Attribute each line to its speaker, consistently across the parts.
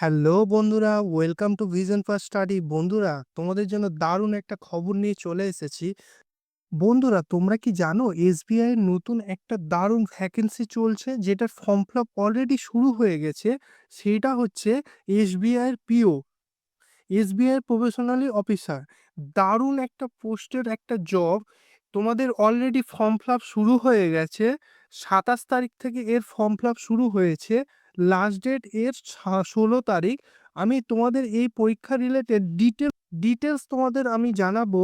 Speaker 1: Hello বন্ধুরা, welcome to Vision for Study. বন্ধুরা, তোমাদের জন্য দারুণ একটা খবর নিয়ে চলে এসেছি। বন্ধুরা, তোমরা কি জানো এসবিআই এর নতুন একটা দারুণ ভ্যাকেন্সি চলছে, যেটার ফর্ম ফিল আপ অলরেডি শুরু হয়ে গেছে? সেটা হচ্ছে এসবিআই এর পিও এসবিআই এর প্রফেশনালি অফিসার দারুণ একটা পোস্টের একটা জব তোমাদের অলরেডি ফর্ম ফিল আপ শুরু হয়ে গেছে। সাতাশ তারিখ থেকে এর ফর্ম ফিল আপ শুরু হয়েছে। লাস্ট ডেট এর ষোলো তারিখ আমি তোমাদের এই পরীক্ষা রিলেটেড ডিটেল ডিটেলস তোমাদের আমি জানাব,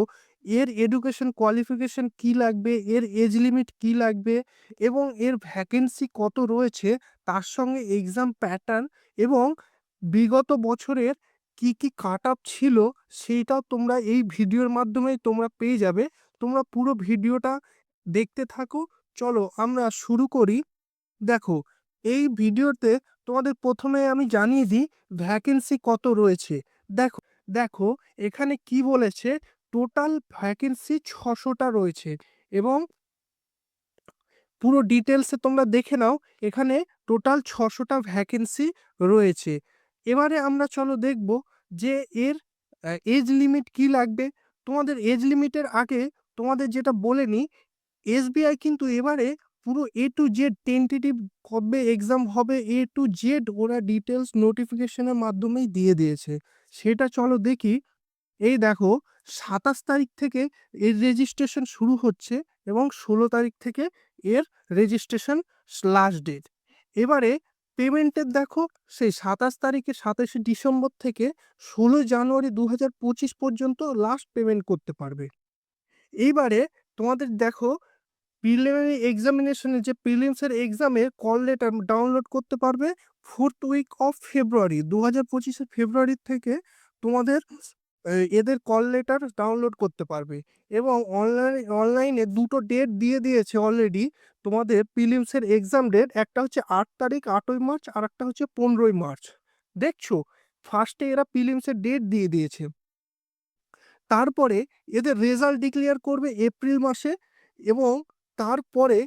Speaker 1: এর এডুকেশন কোয়ালিফিকেশন কি লাগবে, এর এজ লিমিট কি লাগবে এবং এর ভ্যাকেন্সি কত রয়েছে, তার সঙ্গে এক্সাম প্যাটার্ন এবং বিগত বছরের কি কি কাট আপ ছিল সেইটাও তোমরা এই ভিডিওর মাধ্যমে তোমরা পেয়ে যাবে। তোমরা পুরো ভিডিওটা দেখতে থাকো। চলো আমরা শুরু করি। দেখো, এই ভিডিওতে তোমাদের প্রথমে আমি জানিয়ে দিই ভ্যাকেন্সি কত রয়েছে। দেখো দেখো, এখানে কি বলেছে? টোটাল ভ্যাকেন্সি ছশোটা রয়েছে এবং পুরো ডিটেলসে তোমরা দেখে নাও, এখানে টোটাল ছশোটা ভ্যাকেন্সি রয়েছে। এবারে আমরা চলো দেখব যে এর এজ লিমিট কি লাগবে। তোমাদের এজ লিমিটের আগে তোমাদের যেটা বলে নিই এসবিআই কিন্তু এবারে পুরো এ টু জেড টেন্টেটিভ কবে এক্সাম হবে এ টু জেড ওরা ডিটেলস নোটিফিকেশনের মাধ্যমেই দিয়ে দিয়েছে। সেটা চলো দেখি। এই দেখো, সাতাশ তারিখ থেকে এর রেজিস্ট্রেশন শুরু হচ্ছে এবং ষোলো তারিখ থেকে এর রেজিস্ট্রেশন লাস্ট ডেট এবারে পেমেন্টের দেখো, সেই সাতাশ তারিখে সাতাশে ডিসেম্বর থেকে ষোলো জানুয়ারি দু পঁচিশ পর্যন্ত লাস্ট পেমেন্ট করতে পারবে। এইবারে তোমাদের দেখো প্রিলিমিনারি এক্সামিনেশনের যে প্রিলিমসের এক্সামে কল লেটার ডাউনলোড করতে পারবে ফোর্থ উইক অফ ফেব্রুয়ারি দু হাজার পঁচিশের ফেব্রুয়ারি থেকে তোমাদের এদের কল লেটার ডাউনলোড করতে পারবে এবং অনলাইন অনলাইনে দুটো ডেট দিয়ে দিয়েছে অলরেডি তোমাদের প্রিলিমসের এক্সাম ডেট একটা হচ্ছে আট তারিখ, আটই মার্চ আর একটা হচ্ছে পনেরোই মার্চ। দেখছ? ফার্স্টে এরা প্রিলিমসের ডেট দিয়ে দিয়েছে। তারপরে এদের রেজাল্ট ডিক্লেয়ার করবে এপ্রিল মাসে এবং তারপরে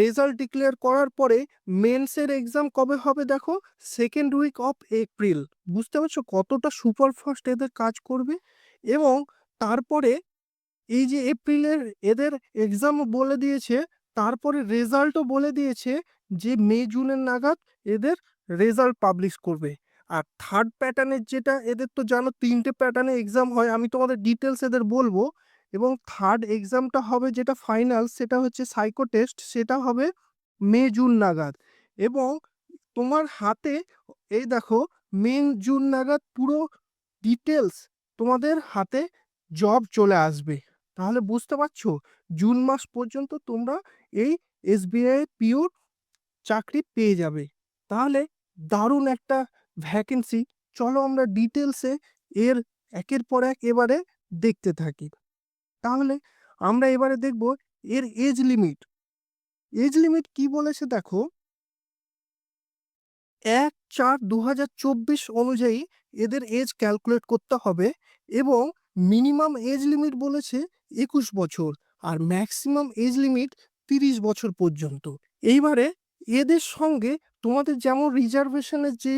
Speaker 1: রেজাল্ট ডিক্লেয়ার করার পরে মেন্সের এক্সাম কবে হবে দেখো? সেকেন্ড উইক অফ এপ্রিল বুঝতে পারছ কতটা সুপারফাস্ট এদের কাজ করবে? এবং তারপরে এই যে এপ্রিলের এদের এক্সাম বলে দিয়েছে, তারপরে রেজাল্টও বলে দিয়েছে যে মে জুনের নাগাদ এদের রেজাল্ট পাবলিশ করবে। আর থার্ড প্যাটার্নের যেটা এদের তো জানো তিনটে প্যাটার্নে এক্সাম হয়, আমি তোমাদের ডিটেলস এদের বলব। এবং থার্ড এক্সামটা হবে যেটা ফাইনাল সেটা হচ্ছে সাইকো টেস্ট সেটা হবে মে জুন নাগাদ। এবং তোমার হাতে, এই দেখো, মে জুন নাগাদ পুরো ডিটেলস তোমাদের হাতে জব চলে আসবে। তাহলে বুঝতে পারছ? জুন মাস পর্যন্ত তোমরা এই এসবিআই পিওর চাকরি পেয়ে যাবে। তাহলে দারুণ একটা ভ্যাকেন্সি চলো আমরা ডিটেলসে এর একের পর এক এবারে দেখতে থাকি। তাহলে আমরা এবারে দেখব এর এজ লিমিট এজ লিমিট কি বলেছে দেখো? এক চার দু অনুযায়ী এদের এজ ক্যালকুলেট করতে হবে এবং মিনিমাম এজ লিমিট বলেছে একুশ বছর আর ম্যাক্সিমাম এজ লিমিট তিরিশ বছর পর্যন্ত। এইবারে এদের সঙ্গে তোমাদের যেমন রিজার্ভেশনের যে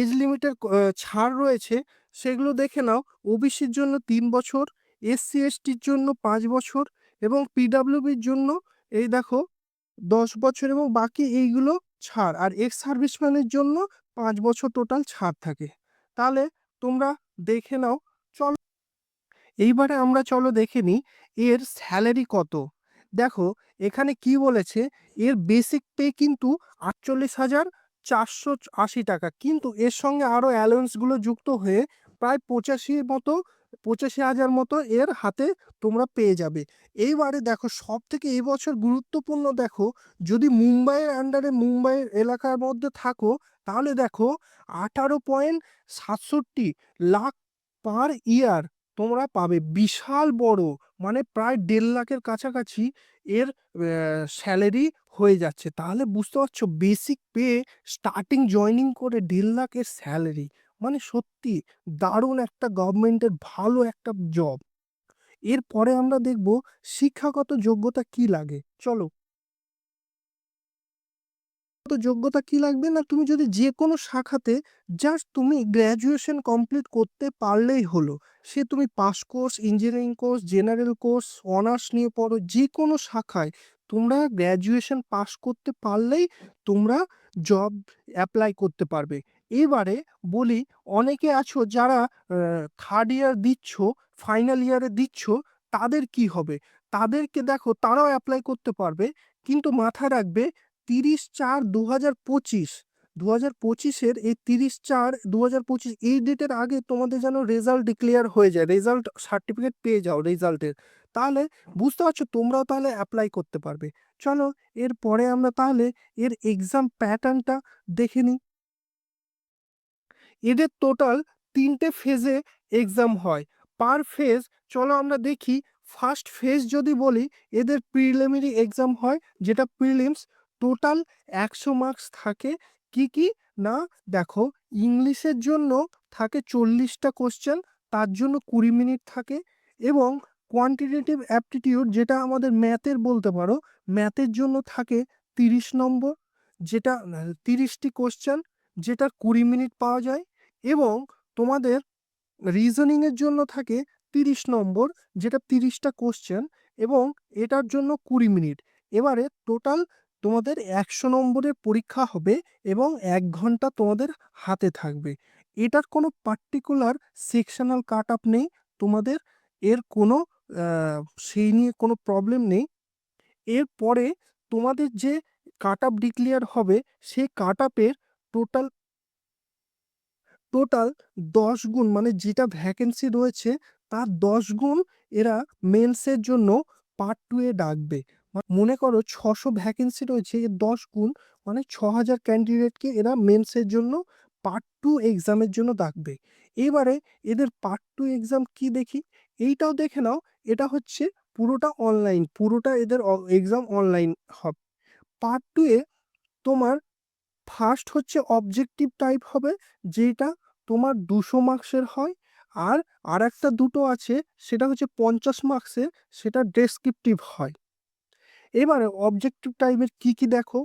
Speaker 1: এজ লিমিটের ছাড় রয়েছে সেগুলো দেখে নাও। ওবিসির জন্য তিন বছর এসসি এসটির জন্য পাঁচ বছর এবং পিডাব্লিউবির জন্য এই দেখো দশ বছর এবং বাকি এইগুলো ছাড়। আর এক্স সার্ভিসম্যানের জন্য পাঁচ বছর টোটাল ছাড় থাকে। তাহলে তোমরা দেখে নাও, চলো। এইবারে আমরা চলো দেখে নিই এর স্যালারি কত। দেখো এখানে কি বলেছে, এর বেসিক পে কিন্তু আটচল্লিশ হাজার চারশো আশি টাকা। কিন্তু এর সঙ্গে আরও অ্যালাউন্সগুলো যুক্ত হয়ে প্রায় পঁচাশির মতো পঁচাশি হাজার মতো এর হাতে তোমরা পেয়ে যাবে। এইবারে দেখো সব থেকে এই বছর গুরুত্বপূর্ণ দেখো, যদি মুম্বাইয়ের আন্ডারে মুম্বাইয়ের এলাকার মধ্যে থাকো, তাহলে দেখো আঠারো পয়েন্ট সাতষট্টি লাখ পার ইয়ার তোমরা পাবে। বিশাল বড় মানে প্রায় দেড় লাখের কাছাকাছি এর স্যালারি হয়ে যাচ্ছে। তাহলে বুঝতে পারছ বেসিক পে স্টার্টিং জয়নিং করে দেড় লাখের স্যালারি মানে সত্যি দারুণ একটা গভর্নমেন্টের ভালো একটা জব এরপরে আমরা দেখব শিক্ষাগত যোগ্যতা কি লাগে। চলো। যোগ্যতা কি লাগবে না তুমি যদি যে কোনো শাখাতে জাস্ট তুমি গ্র্যাজুয়েশন কমপ্লিট করতে পারলেই হলো। সে তুমি pass course engineering course general course honours নিয়ে পড়ো যে কোনো শাখায় তোমরা গ্র্যাজুয়েশন পাস করতে পারলেই তোমরা জব অ্যাপ্লাই করতে পারবে। এবারে বলি অনেকে আছো যারা থার্ড ইয়ার দিচ্ছ ফাইনাল ইয়ারে দিচ্ছ, তাদের কি হবে? তাদেরকে দেখো তারাও অ্যাপ্লাই করতে পারবে, কিন্তু মাথায় রাখবে তিরিশ চার দু হাজার পঁচিশ দু হাজার পঁচিশের এই তিরিশ চার দু হাজার পঁচিশ এই ডেটের আগে তোমাদের যেন রেজাল্ট ডিক্লেয়ার হয়ে যায় রেজাল্ট সার্টিফিকেট পেয়ে যাও রেজাল্টের তাহলে বুঝতে পারছ তোমরাও তাহলে অ্যাপ্লাই করতে পারবে। চলো এরপরে আমরা তাহলে এর এক্সাম প্যাটার্নটা দেখে নিই। এদের টোটাল তিনটে ফেজে এক্সাম হয়। পার ফেজ চলো আমরা দেখি ফার্স্ট ফেজ যদি বলি, এদের প্রিলিমিনারি এক্সাম হয়, যেটা প্রিলিমস টোটাল একশো মার্কস থাকে। কি কি? না, দেখো, ইংলিশের জন্য থাকে চল্লিশটা কোশ্চেন তার জন্য কুড়ি মিনিট থাকে এবং কোয়ান্টিটেটিভ অ্যাপটিটিউড যেটা আমাদের ম্যাথের বলতে পারো ম্যাথের জন্য থাকে তিরিশ নম্বর, যেটা, তিরিশটি কোশ্চেন যেটা কুড়ি মিনিট পাওয়া যায়। এবং তোমাদের রিজনিংয়ের জন্য থাকে তিরিশ নম্বর, যেটা তিরিশটা কোশ্চেন এবং এটার জন্য কুড়ি মিনিট। এবারে টোটাল তোমাদের একশো নম্বরের পরীক্ষা হবে এবং এক ঘণ্টা তোমাদের হাতে থাকবে। এটার কোনো পার্টিকুলার সেকশনাল কাট আপ নেই, তোমাদের এর কোনো সেই নিয়ে কোনো প্রবলেম নেই। এরপরে তোমাদের যে কাট আপ ডিক্লেয়ার হবে, সেই কাট আপের টোটাল টোটাল দশ গুণ মানে যেটা ভ্যাকেন্সি রয়েছে, তার দশ গুণ এরা মেন্সের জন্য পার্ট টু এ ডাকবে। মনে করো ছশো ভ্যাকেন্সি রয়েছে এর দশ গুণ মানে ছ হাজার ক্যান্ডিডেটকে এরা মেন্সের জন্য পার্ট টু এক্সামের জন্য ডাকবে। এবারে এদের পার্ট টু এক্সাম কি দেখি? এইটাও দেখে নাও, এটা হচ্ছে পুরোটা অনলাইন পুরোটা এদের এক্সাম অনলাইন হবে। পার্ট টু এ তোমার ফার্স্ট হচ্ছে অবজেক্টিভ টাইপ হবে, যেটা তোমার দুশো মার্কসের হয়। আর আর একটা দুটো আছে, সেটা হচ্ছে পঞ্চাশ মার্কসের সেটা ডেসক্রিপটিভ হয়। এবারে অবজেক্টিভ টাইপের কি কি দেখো?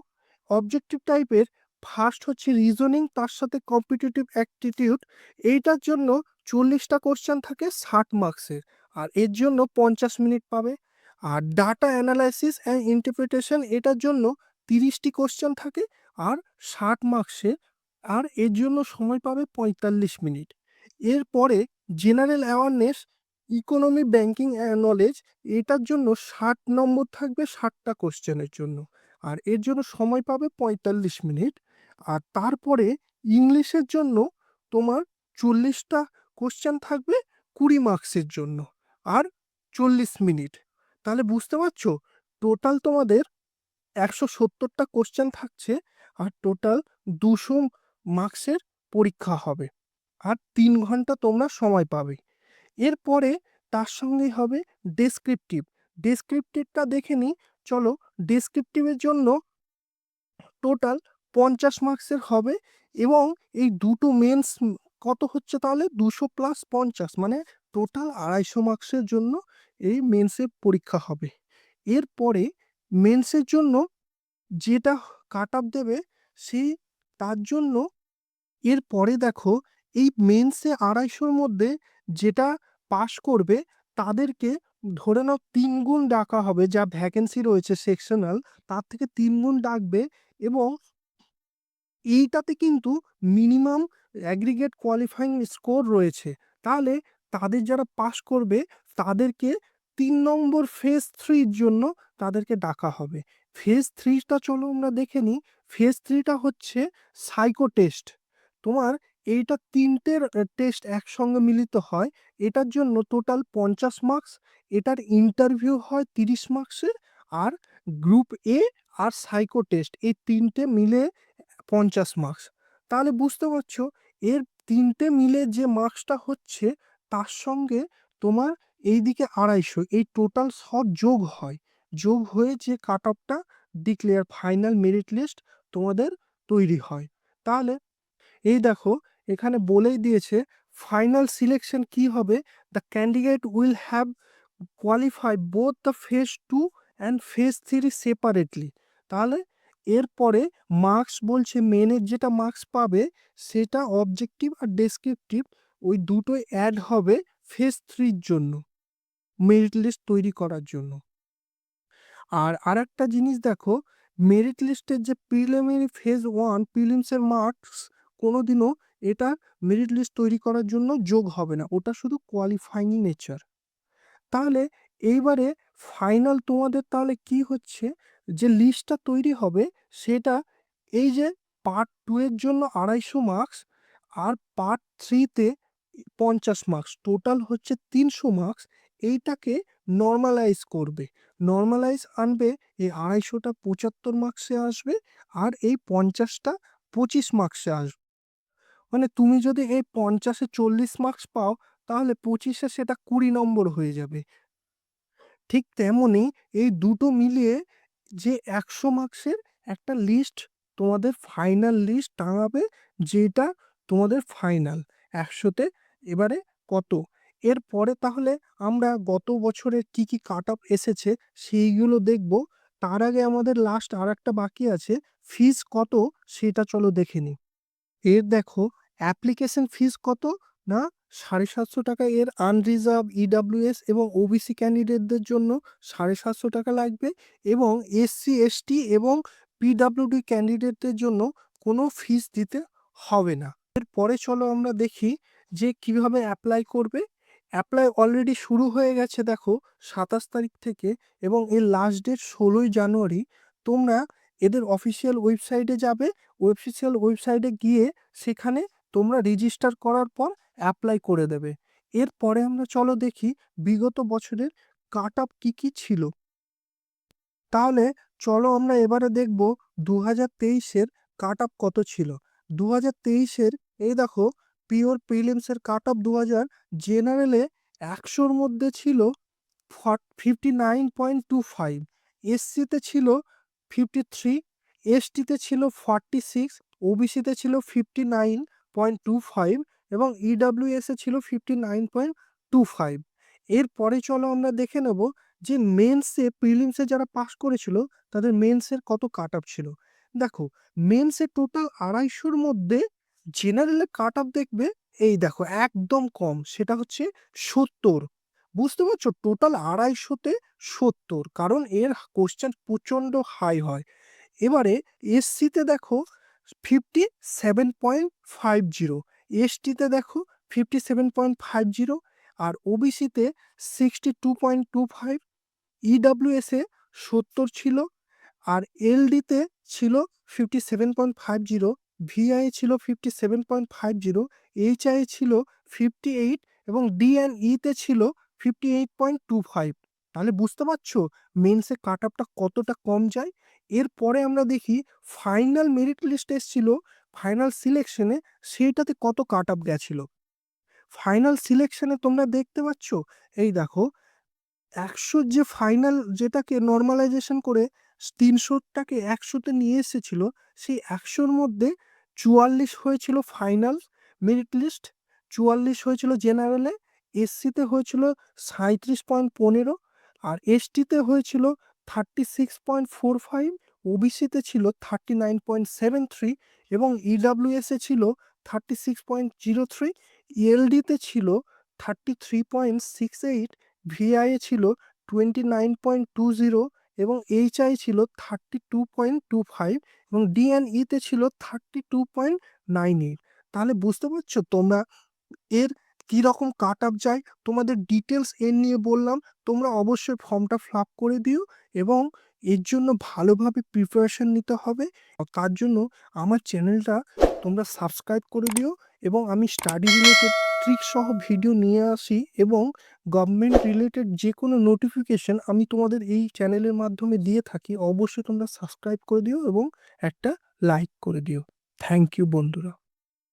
Speaker 1: অবজেক্টিভ টাইপের ফার্স্ট হচ্ছে রিজনিং তার সাথে কম্পিটিটিভ অ্যাক্টিটিউড এইটার জন্য চল্লিশটা কোশ্চেন থাকে ষাট মার্কসের আর এর জন্য পঞ্চাশ মিনিট পাবে। আর ডাটা অ্যানালাইসিস অ্যান্ড ইন্টারপ্রিটেশন এটার জন্য তিরিশটি কোশ্চেন থাকে আর ষাট মার্কসের আর এর জন্য সময় পাবে পঁয়তাল্লিশ মিনিট এরপরে general awareness economy banking knowledge এটার জন্য ষাট নম্বর থাকবে ষাটটা কোশ্চেনের জন্য, আর এর জন্য সময় পাবে পঁয়তাল্লিশ মিনিট আর তারপরে ইংলিশের জন্য তোমার চল্লিশটা কোশ্চেন থাকবে কুড়ি মার্কসের জন্য, আর চল্লিশ মিনিট তাহলে বুঝতে পারছ? টোটাল তোমাদের একশো সত্তরটা কোশ্চেন থাকছে আর টোটাল দুশো মার্কসের পরীক্ষা হবে। আর তিন ঘণ্টা তোমরা সময় পাবে। এরপরে তার সঙ্গে হবে ডেসক্রিপটিভ ডেসক্রিপটিভটা দেখে নিই। চলো ডেসক্রিপটিভের জন্য টোটাল পঞ্চাশ মার্কসের হবে এবং এই দুটো মেন্স কত হচ্ছে তাহলে? দুশো প্লাস পঞ্চাশ মানে টোটাল আড়াইশো মার্কসের জন্য এই মেন্সের পরীক্ষা হবে। এরপরে মেন্সের জন্য যেটা কাট আপ দেবে সেই তার জন্য এরপরে দেখো এই মেন্সে আড়াইশোর মধ্যে যেটা পাশ করবে, তাদেরকে ধরে নাও তিন গুণ ডাকা হবে, যা ভ্যাকেন্সি রয়েছে সেকশনাল তার থেকে তিন গুণ ডাকবে এবং এইটাতে কিন্তু মিনিমাম অ্যাগ্রিগেট কোয়ালিফাইং স্কোর রয়েছে। তাহলে তাদের যারা পাশ করবে, তাদেরকে তিন নম্বর ফেজ থ্রির জন্য তাদেরকে ডাকা হবে। ফেজ থ্রিটা চলো আমরা দেখে নিই। ফেজ থ্রিটা হচ্ছে সাইকো টেস্ট তোমার এইটা তিনটের টেস্ট একসঙ্গে মিলিত হয়। এটার জন্য টোটাল পঞ্চাশ মার্কস এটার ইন্টারভিউ হয় তিরিশ মার্কসের আর গ্রুপ এ আর সাইকো টেস্ট এই তিনটে মিলে পঞ্চাশ মার্কস তাহলে বুঝতে পারছ, এর তিনটে মিলে যে মার্কসটা হচ্ছে, তার সঙ্গে তোমার এইদিকে আড়াইশো, এই টোটাল সব যোগ হয়। যোগ হয়ে যে কাট অফটা ডিক্লেয়ার ফাইনাল মেরিট লিস্ট তোমাদের তৈরি হয়। তাহলে এই দেখো, এখানে বলেই দিয়েছে ফাইনাল সিলেকশন কি হবে? The candidate will have qualify both the phase two and phase three separately তাহলে এরপরে মার্কস বলছে মেনের যেটা মার্কস পাবে সেটা অবজেক্টিভ আর ডেসক্রিপটিভ ওই দুটোই অ্যাড হবে ফেজ থ্রির জন্য। মেরিট লিস্ট তৈরি করার জন্য। আর আর একটা জিনিস দেখো মেরিট লিস্টের যে প্রিলিমিনারি ফেজ ওয়ান প্রিলিমসের মার্কস কোনোদিনও এটা মেরিট লিস্ট তৈরি করার জন্য যোগ হবে না, ওটা শুধু কোয়ালিফাইং নেচার তাহলে এইবারে ফাইনাল তোমাদের তাহলে কি হচ্ছে, যে লিস্টটা তৈরি হবে, সেটা এই যে পার্ট টু এর জন্য আড়াইশো মার্কস আর পার্ট থ্রিতে পঞ্চাশ মার্কস টোটাল হচ্ছে তিনশো মার্কস এইটাকে নর্মালাইজ করবে। নর্মালাইজ আনবে, এই আড়াইশোটা পঁচাত্তর মার্কসে আসবে আর এই পঞ্চাশটা পঁচিশ মার্কসে আসবে। মানে তুমি যদি এই পঞ্চাশে চল্লিশ মার্কস পাও, তাহলে পঁচিশে সেটা কুড়ি নম্বর হয়ে যাবে। ঠিক তেমনই এই দুটো মিলিয়ে যে একশো মার্কসের একটা লিস্ট তোমাদের ফাইনাল লিস্ট টাঙাবে, যেটা তোমাদের ফাইনাল একশোতে এবারে কত? এরপরে তাহলে আমরা গত বছরের কি কি কাট অফ এসেছে সেইগুলো দেখব। তার আগে আমাদের লাস্ট আর একটা বাকি আছে ফিজ কত সেটা চলো দেখে নিই। এর দেখো অ্যাপ্লিকেশন ফিজ কত না সাড়ে সাতশো টাকা এর আনরিজার্ভ ইডাব্লিউএস এবং ওবিসি ক্যান্ডিডেটদের জন্য সাড়ে সাতশো টাকা লাগবে এবং এসসি এসটি এবং পিডাব্লিউডি ক্যান্ডিডেটদের জন্য কোনো ফিস দিতে হবে না। এরপরে চলো আমরা দেখি যে কীভাবে অ্যাপ্লাই করবে। অ্যাপ্লাই অলরেডি শুরু হয়ে গেছে দেখো সাতাশ তারিখ থেকে এবং এর লাস্ট ডেট ষোলোই জানুয়ারি। তোমরা এদের অফিসিয়াল ওয়েবসাইটে যাবে অফিসিয়াল ওয়েবসাইটে গিয়ে সেখানে তোমরা রেজিস্টার করার পর অ্যাপ্লাই করে দেবে। এরপরে আমরা চলো দেখি বিগত বছরের কাট আপ কী কী ছিল। তাহলে চলো আমরা এবারে দেখব দু হাজার তেইশের কাট আপ কত ছিল। দু হাজার তেইশের এই দেখো পিওর প্রিলিমসের কাট আপ দু হাজার জেনারেলে একশোর মধ্যে ছিল fifty nine point two five এসসিতে ছিল ফিফটি থ্রি এসটিতে ছিল ফর্টি সিক্স ওবিসিতে ছিল fifty nine point two five এবং ইডাব্লিউএসে ছিল fifty nine point two five. এরপরে চলো আমরা দেখে নেব যে মেন্সে প্রিলিমসে যারা পাস করেছিল, তাদের মেন্সের কত কাট আপ ছিল। দেখো, মেন্সে টোটাল আড়াইশোর মধ্যে জেনারেলে কাট আপ দেখবে, এই দেখো একদম কম, সেটা হচ্ছে সত্তর। বুঝতে পারছ? টোটাল আড়াইশোতে সত্তর, কারণ এর কোশ্চেন প্রচণ্ড হাই হয়। এবারে এসসিতে দেখো fifty seven point five zero এসটিতে দেখো fifty seven point five zero আর ওবিসিতে sixty two point two five ইডাব্লিউএসে সত্তর ছিল, আর এলডিতে ছিল fifty seven point five zero VI ছিল fifty seven point five zero HI ছিল ফিফটি এইট এবং ডিএনইতে ছিল fifty eight point two five তাহলে বুঝতে পারছ মেন্সে কাট আপটা কতটা কম যায়? এরপরে আমরা দেখি ফাইনাল মেরিট লিস্ট এসেছিল ফাইনাল সিলেকশনে সেইটাতে কত কাট আপ গেছিল ফাইনাল সিলেকশনে তোমরা দেখতে পাচ্ছ? এই দেখো একশোর যে ফাইনাল যেটাকে নর্মালাইজেশন করে তিনশোটাকে একশোতে নিয়ে এসেছিল। সেই একশোর মধ্যে চুয়াল্লিশ হয়েছিল ফাইনাল, মেরিট লিস্ট, চুয়াল্লিশ হয়েছিল জেনারেলে, এসসিতে হয়েছিল সাঁত্রিশ পয়েন্ট পনেরো আর এসটিতে হয়েছিল thirty six point four five, ওবিসিতে ছিল thirty nine point seven three এবং ইডাব্লিউএসে ছিল thirty six point zero three, ইএলডিতে ছিল thirty three point six eight, VIA ছিল twenty nine point two zero এবং এইচআই ছিল thirty two point two five এবং ডিএনইতে ছিল thirty two point nine eight তাহলে বুঝতে পারছ তোমরা এর কীরকম কাট আপ যায়? তোমাদের ডিটেলস এর নিয়ে বললাম, তোমরা অবশ্যই ফর্মটা ফিল আপ করে দিও এবং এর জন্য ভালোভাবে প্রিপারেশন নিতে হবে। তার জন্য আমার চ্যানেলটা তোমরা সাবস্ক্রাইব করে দিও এবং আমি স্টাডি রিলেটেড ট্রিক সহ ভিডিও নিয়ে আসি এবং গভর্নমেন্ট রিলেটেড যে কোনো নোটিফিকেশন আমি তোমাদের এই চ্যানেলের মাধ্যমে দিয়ে থাকি, অবশ্যই তোমরা সাবস্ক্রাইব করে দিও এবং একটা লাইক করে দিও। থ্যাংক ইউ বন্ধুরা।